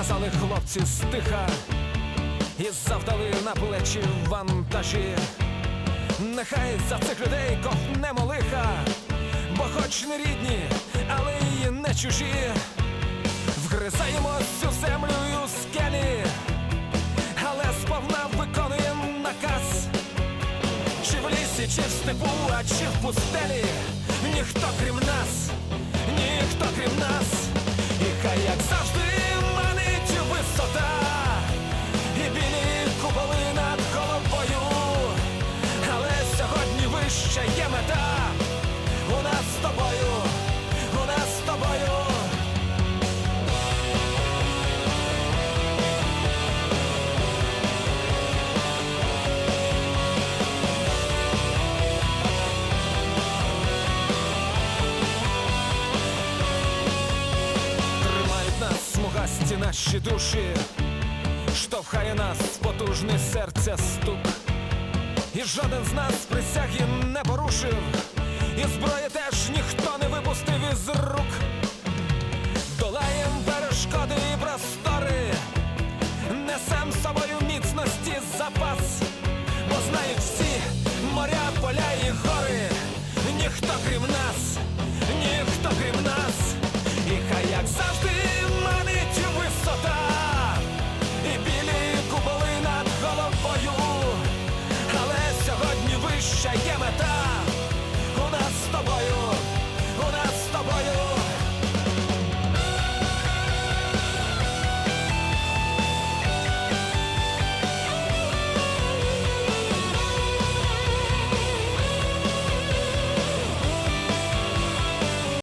казали хлопці стиха, і завдали на плечі вантажі. Нехай за цих людей ковнемо лиха, бо хоч не рідні, але й не чужі. Вгризаємось у землю і у скелі, але сповна виконуємо наказ. Чи в лісі, чи в степу, а чи в пустелі, ніхто крім нас, ніхто крім чисті наші душі, штовхає нас потужний серця стук, і жоден з нас присяги не порушив, і зброї теж ніхто не випустив із рук, долаєм перешкоди і простори, несем собою міцності запас.